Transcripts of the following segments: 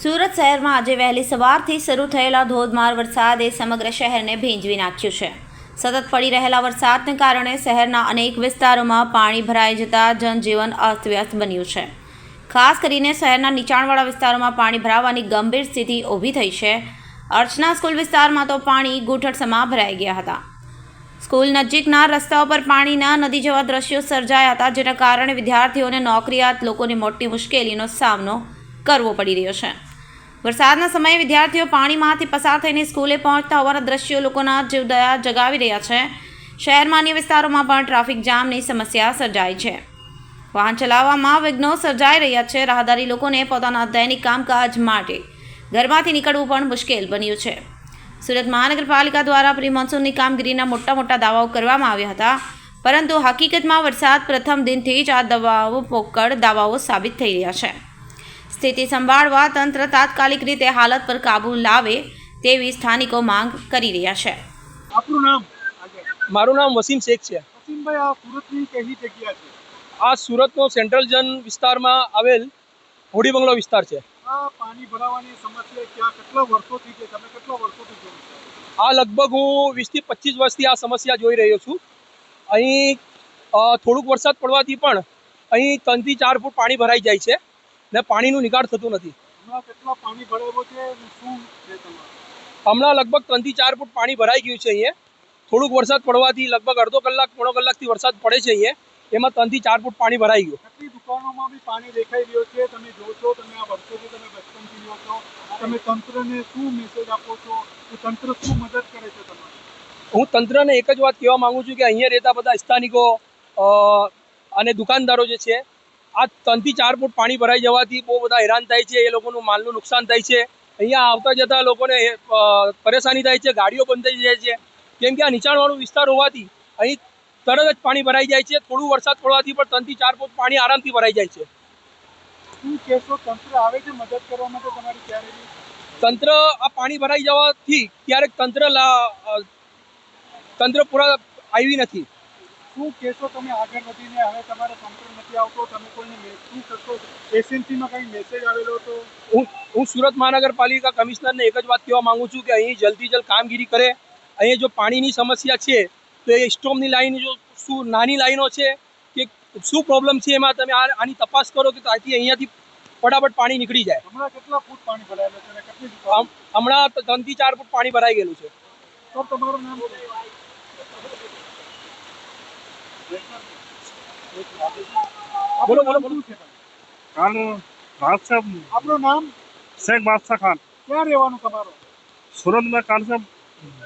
સુરત શહેરમાં આજે વહેલી સવારથી શરૂ થયેલા ધોધમાર વરસાદે સમગ્ર શહેરને ભીંજવી નાખ્યું છે. સતત પડી રહેલા વરસાદને કારણે શહેરના અનેક વિસ્તારોમાં પાણી ભરાઈ જતા જનજીવન અસ્તવ્યસ્ત બન્યું છે. ખાસ કરીને શહેરના નીચાણવાળા વિસ્તારોમાં પાણી ભરાવાની ગંભીર સ્થિતિ ઊભી થઈ છે. અર્ચના સ્કૂલ વિસ્તારમાં તો પાણી ગૂંઠણસમા ભરાઈ ગયા હતા. સ્કૂલ નજીકના રસ્તાઓ પર પાણીના નદી જેવા દ્રશ્યો સર્જાયા હતા, જેના કારણે વિદ્યાર્થીઓને નોકરિયાત લોકોને મોટી મુશ્કેલીનો સામનો કરવો પડી રહ્યો છે. વરસાદના સમયે વિદ્યાર્થીઓ પાણીમાંથી પસાર થઈને સ્કૂલે પહોંચતા હોવાના દ્રશ્યો લોકોના જીવદયા જગાવી રહ્યા છે. શહેરમાં અન્ય વિસ્તારોમાં પણ ટ્રાફિક જામની સમસ્યા સર્જાઈ છે. વાહન ચલાવવામાં વિઘ્નો સર્જાઈ રહ્યા છે. રાહદારી લોકોને પોતાના દૈનિક કામકાજ માટે ઘરમાંથી નીકળવું પણ મુશ્કેલ બન્યું છે. સુરત મહાનગરપાલિકા દ્વારા પ્રી કામગીરીના મોટા મોટા દાવાઓ કરવામાં આવ્યા હતા. પરંતુ હકીકતમાં વરસાદ પ્રથમ દિનથી જ આ દવાઓ, પોકળ દાવાઓ સાબિત થઈ રહ્યા છે. સ્થિતિ સંભાળવા તંત્ર તાત્કાલિક રીતે હાલત પર કાબૂ લાવે તેવી સ્થાનિકો માંગ કરી રહ્યા છે. આપણું નામ? મારું નામ વસીમ શેખ છે. વસીમભાઈ આ સુરતની કઈ જગ્યા છે? આ સુરતનો સેન્ટ્રલ જન વિસ્તારમાં આવેલ હોડી બંગલો વિસ્તાર છે. આ પાણી ભરાવાની સમસ્યા ક્યાં કેટલા વર્ષોથી છે? તમે કેટલા વર્ષોથી જોઈ આ લગભગ હું વીસથી પચીસ વર્ષથી આ સમસ્યા જોઈ રહ્યો છું. અહીં થોડુંક વરસાદ પડવાથી પણ અહીં ત્રણથી ચાર ફૂટ પાણી ભરાઈ જાય છે. ને પાણીનું નિકાળ થતું નથી. હમણાં કેટલા પાણી ભરાયો છે શું હમણાં લગભગ ત્રણથી ચાર ફૂટ પાણી ભરાઈ ગયું છે અહીંયા. થોડુંક વરસાદ પડવાથી લગભગ અડધો કલાક પોણો કલાકથી વરસાદ પડે છે અહીંયા. એમાં ત્રણથી ચાર ફૂટ પાણી ભરાઈ ગયું. કેટલી દુકાનોમાં બી પાણી દેખાઈ રહ્યો છે? તમે જો છો તમે આ વર્ષોથી તમે બચપનથી જો છો. તમે તંત્રને શું મેસેજ આપો છો? તંત્ર શું મદદ કરે છે તમને હું તંત્રને એક જ વાત કહેવા માંગુ છું કે અહીંયા રહેતા બધા સ્થાનિકો અને દુકાનદારો જે છે આ ત્રણથી ચાર ફૂટ પાણી ભરાઈ જવાથી બહુ બધા હેરાન થાય છે એ લોકોનું માલનું નુકસાન થાય છે. અહીંયા આવતા જતા લોકોને પરેશાની થાય છે ગાડીઓ બંધ થઈ જાય છે. કેમ કે આ નીચાણવાળો વિસ્તાર હોવાથી અહીં તરત જ પાણી ભરાઈ જાય છે. થોડું વરસાદ પડવાથી પણ ત્રણથી ચાર ફૂટ પાણી આરામથી ભરાઈ જાય છે. શું કહેશો તંત્ર આવે છે મદદ કરવા માટે તમારી ક્યારે? બી તંત્ર આ પાણી ભરાઈ જવાથી ક્યારેક તંત્ર તંત્ર પૂરા આવી નથી. શું કહેશો તમે આગળ વધીને? હવે તમારે તંત્ર નથી આવતો તમે કોઈને શું કરશો એસએમસીમાં કંઈ મેસેજ આવેલો હતો? હું હું સુરત મહાનગરપાલિકા કમિશનરને એક જ વાત કહેવા માંગુ છું કે અહીં જલ્દી જલ્દ કામગીરી કરે. અહીં જો પાણીની સમસ્યા છે તો એ સ્ટોમની લાઈન જો શું નાની લાઈનો છે કે શું પ્રોબ્લેમ છે એમાં તમે આ- આની તપાસ કરો કે આથી અહીંયાથી ફટાફટ પાણી નીકળી જાય. હમણાં કેટલા ફૂટ પાણી ભરાયેલું છે હમણાં તો ત્રણથી ચાર ફૂટ પાણી ભરાઈ ગયેલું છે. તમારું નામ બોલો બોલો બોલો શું છે काल रात से આપણું નામ शेख बादशाह खान ક્યાં રહેવાનું તમારું सूरत में काल से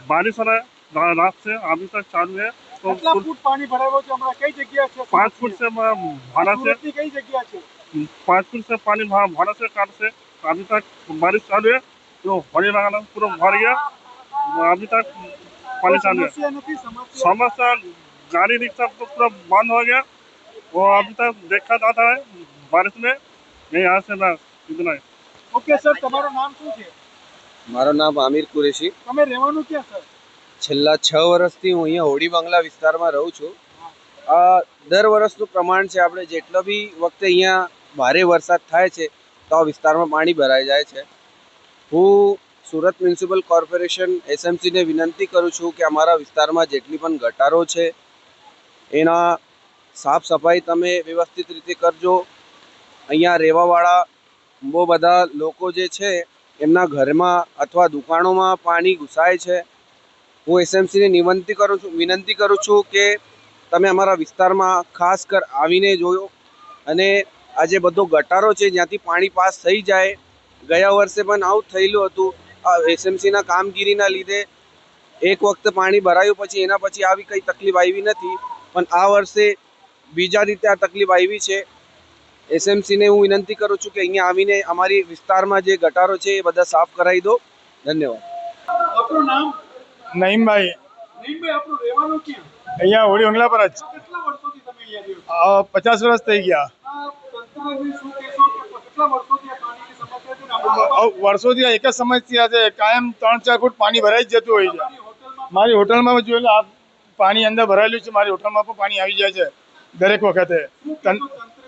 बारिश हो रहा है रा- रात से अभी तक चालू है तो કેટલા सुर- ફૂટ પાણી ભરાયો છે હમણાં કઈ જગ્યા છે पाँच फुट से मैं भाड़ा से સુરતની કઈ જગ્યા છે पाँच फुट से पानी भा- भाड़ा से काल से अभी तक बारिश चालू है तो हरी लगा पूरा भर गया अभी तक पानी કોઈ चालू है સમસ્યા નથી સમસ્યા समस्या गाड़ी रिक्शा तो पूरा बंद हो गया वो अभी तक देखा जाता है बारिश में नहीं यहाँ से मैं इतना है ઓકે સર તમારું નામ શું છે મારું નામ આમિર કુરેશી તમે રહેવાનું ક્યાં સર છેલ્લા છ વર્ષથી હું અહીંયા હોડી બંગલા વિસ્તારમાં રહું છું આ દર વર્ષનું પ્રમાણ છે આપણે જેટલો બી વખતે અહીંયા ભારે વરસાદ થાય છે તો આ વિસ્તારમાં પાણી ભરાઈ જાય છે હું સુરત મ્યુનિસિપલ કોર્પોરેશન એસએમસીને વિનંતી કરું છું કે અમારા વિસ્તારમાં જેટલી પણ ગટારો છે એના સાફ સફાઈ તમે વ્યવસ્થિત રીતે કરજો. અહીંયા રહેવાવાળા બહુ બધા લોકો જે છે, એમના ઘરમાં અથવા દુકાનોમાં પાણી ઘૂસાય છે. હું એસએમસીને નિવંતી કરું છું, વિનંતી કરું છું કે તમે અમારા વિસ્તારમાં ખાસ કર આવીને જોયો. અને આ જે બધો ગટારો છે, જ્યાંથી પાણી પાસ થઈ જાય, ગયા વર્ષે પણ આવું થયેલું હતું. આ એસએમસીના કામગીરીના લીધે એક વખત પાણી ભરાયું, પછી એના પછી આવી કંઈ તકલીફ આવી નથી. પણ આ વર્ષે બીજા રીતે આ તકલીફ આવી છે. એસએમસીને હું વિનંતી કરું છું કે અહીંયા આવીને અમારી વિસ્તારમાં જે ગટારો છે એ બધા સાફ કરાવી દો. ધન્યવાદ. આપણું નામ? નહીમભાઈ નઈમભાઈ આપણું રહેવાનું ક્યાં? અહીંયા હોળી બંગલા પર જ. કેટલા વર્ષોથી તમે અહીંયા રહ્યો પચાસ વર્ષ થઈ ગયા. વર્ષોથી આ પાણીની સમસ્યા છે ને આપણે આ વર્ષોથી આ એક જ સમસ્યા છે. કાયમ ત્રણ ચાર ફૂટ પાણી ભરાઈ જ જતું હોય છે. મારી હોટલમાં જોયેલું આ પાણી અંદર ભરાયેલું છે મારી હોટલમાં પણ પાણી આવી જાય છે દરેક વખતે.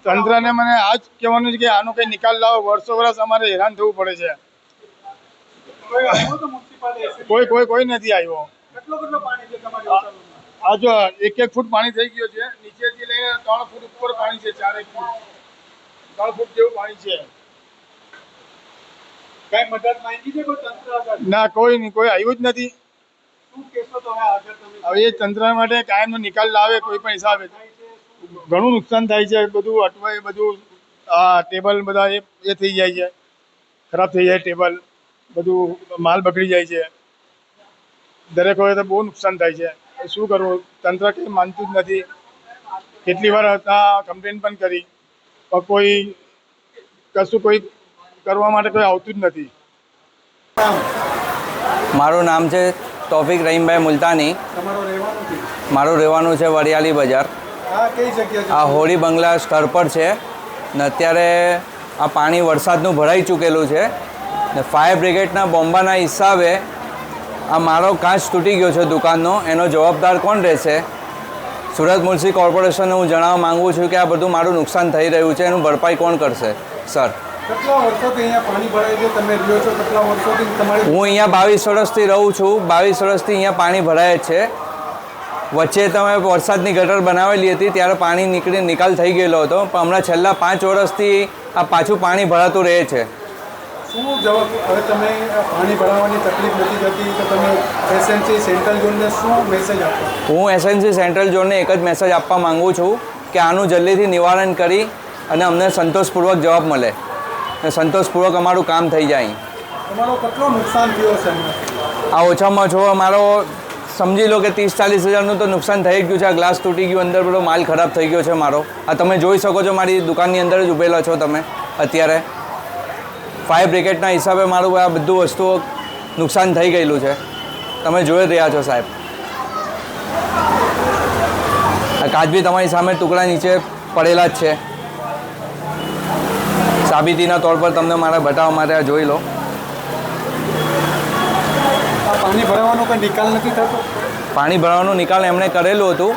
તંત્રને મને આ જ કહેવાનું છે કે આનો કંઈ નિકાલ લાવો વર્ષો વર્ષ અમારે હેરાન થવું પડે છે. કોઈ? કોઈ કોઈ નથી આવ્યો? આ જો એક એક ફૂટ પાણી થઈ ગયું છે નીચેથી લઈને ત્રણ ફૂટ ઉપર પાણી છે ચાર એક ફૂટ. ત્રણ ફૂટ જેવું પાણી છે. કઈ મદદ માંગી છે કોઈ તંત્ર ના કોઈ નહીં કોઈ આવ્યું જ નથી શું કહેશો તમે આગળ તમે હવે એ તંત્ર માટે કાયમનો નિકાલ લાવે કોઈ પણ હિસાબે. ઘણું નુકસાન થાય છે બધું અટવાય બધું આ ટેબલ બધા એ એ થઈ જાય છે. ખરાબ થઈ જાય ટેબલ બધું માલ બગડી જાય છે. દરેક હોય તો બહુ નુકસાન થાય છે. શું કરવું? તંત્ર કંઈ માનતું જ નથી. કેટલી વાર હતા કમ્પ્લેન પણ કરી. પણ કોઈ કશું કોઈ કરવા માટે કોઈ આવતું જ નથી. મારું નામ છે તોફિક રહીમભાઈ મુલતાની મારું રહેવાનું છે વરિયાળી બજાર. આ હોળી બંગલા સ્થળ પર છે. ને અત્યારે આ પાણી વરસાદનું ભરાઈ ચૂકેલું છે. ને ફાયર બ્રિગેડના બોમ્બાના હિસાબે આ મારો કાચ તૂટી ગયો છે દુકાનનો. એનો જવાબદાર કોણ રહેશે? સુરત મ્યુનિસિપલ કોર્પોરેશનને હું જણાવવા માગું છું કે આ બધું મારું નુકસાન થઈ રહ્યું છે. એનું ભરપાઈ કોણ કરશે? સર. હું અહીંયા બાવીસ વર્ષથી રહું છું. બાવીસ વર્ષથી અહીંયા પાણી ભરાય છે. વચ્ચે તમે વરસાદની ગટર બનાવેલી હતી ત્યારે પાણી નીકળી નિકાલ થઈ ગયેલો હતો. પણ હમણાં છેલ્લા પાંચ વર્ષથી આ પાછું પાણી ભરાતું રહે છે. શું જવાબ? હવે તમે પાણી ભરાવાની તકલીફ નથી થતી તો તમે એસએનસી સેન્ટ્રલ ઝોનને શું મેસેજ આપો? હું એસએનસી સેન્ટ્રલ ઝોનને એક જ મેસેજ આપવા માંગુ છું કે આનું જલ્દીથી નિવારણ કરી અને અમને સંતોષપૂર્વક જવાબ મળે. સંતોષપૂર્વક અમારું કામ થઈ જાય. તમારો કેટલો નુકસાન થયો છે આ ઓછામાં ઓછો મારો સમજી લો કે ત્રીસ ચાલીસ હજારનું તો નુકસાન થઈ ગયું છે. આ ગ્લાસ તૂટી ગયું અંદર બધો માલ ખરાબ થઈ ગયો છે મારો. આ તમે જોઈ શકો છો મારી દુકાનની અંદર જ ઊભેલા છો તમે અત્યારે. ફાયર બ્રિગેડના હિસાબે મારું આ બધું વસ્તુઓ નુકસાન થઈ ગયેલું છે. તમે જોઈ રહ્યા છો સાહેબ. આ કાચ બી તમારી સામે ટુકડા નીચે પડેલા જ છે. સાબિતીના તોર પર તમને મારા બતાવવા માટે આ જોઈ લો. પાણી ભરાવાનો કોઈ નિકાલ નથી થતો? પાણી ભરવાનો નિકાલ એમણે કરેલું હતું.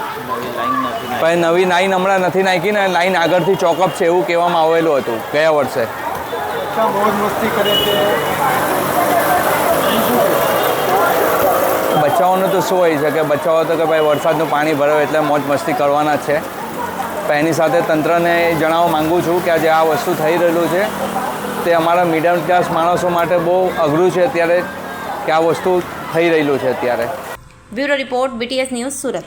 પણ નવી લાઈન હમણાં નથી નાખી ને લાઈન આગળથી ચોકઅપ છે એવું કહેવામાં આવેલું હતું ગયા વર્ષે. બચ્ચાઓનું તો શું હોય છે કે બચ્ચાઓ તો કે ભાઈ વરસાદનું પાણી ભરાવે એટલે મોજ મસ્તી કરવાના છે. પણ એની સાથે તંત્રને જણાવવા માગું છું કે આજે આ વસ્તુ થઈ રહેલું છે. તે અમારા મિડલ ક્લાસ માણસો માટે બહુ અઘરું છે અત્યારે કે આ વસ્તુ થઈ રહેલું છે અત્યારે. Bureau report BTS news Surat.